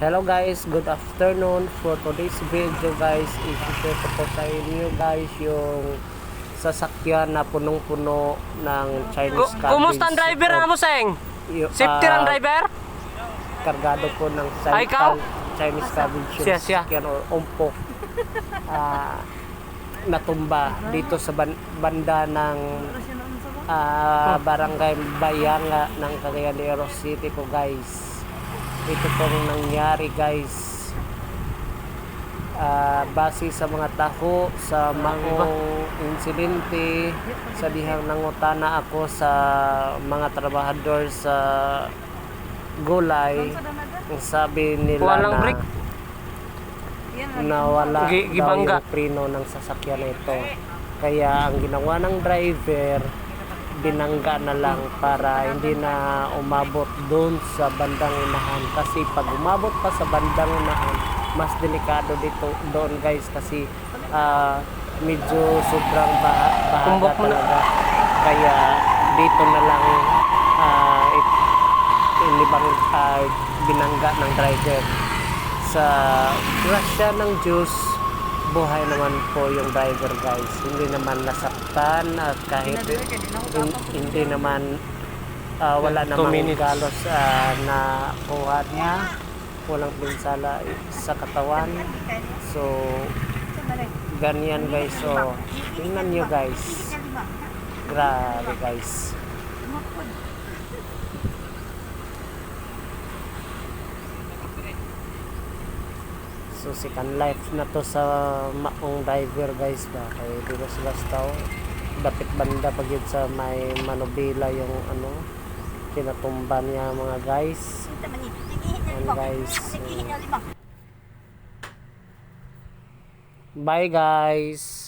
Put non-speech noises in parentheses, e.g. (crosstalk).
Hello guys, good afternoon. For today's video guys, i-share ko po sa inyo guys yung sasakyan na punong-puno ng Chinese Ku- Kumusta ang driver na mo, Seng? Yung, Safety ah, ng driver? Kargado po ng Ay, ikaw? Chinese cabbage yung Siya, siya. sasakyan or umpok. (laughs) Ah, natumba dito sa ban- banda ng ah, barangay Bayanga ng Cagayan de Oro City po guys. Ito pong nangyari guys. Ah, base sa mga taho sa maong insidente sa dihang nangutana ako sa mga trabahador sa gulay sabi nila Walang na break. nawala Gi- daw yung preno ng sasakyan na ito kaya ang ginawa ng driver binangga na lang para hindi na umabot doon sa bandang unahan. Kasi pag umabot pa sa bandang unahan mas delikado dito doon guys. Kasi ah, medyo sobrang baha, bahaga talaga. Kaya dito na lang it- inibang ah, binangga ng driver. Sa grasya ng Diyos buhay naman po yung driver guys. Hindi naman nasaktan at kahit hin- hindi naman ah, wala namang galos ah, na kuha niya. Walang pinsala sa katawan. So ganyan guys. So tingnan nyo guys. Grabe guys So second life na to sa maong driver guys ba? Kay Dinos Bastaw dapit banda pag yun sa may manubila yung ano pinatumba niya mga guys. Yan guys. Bye guys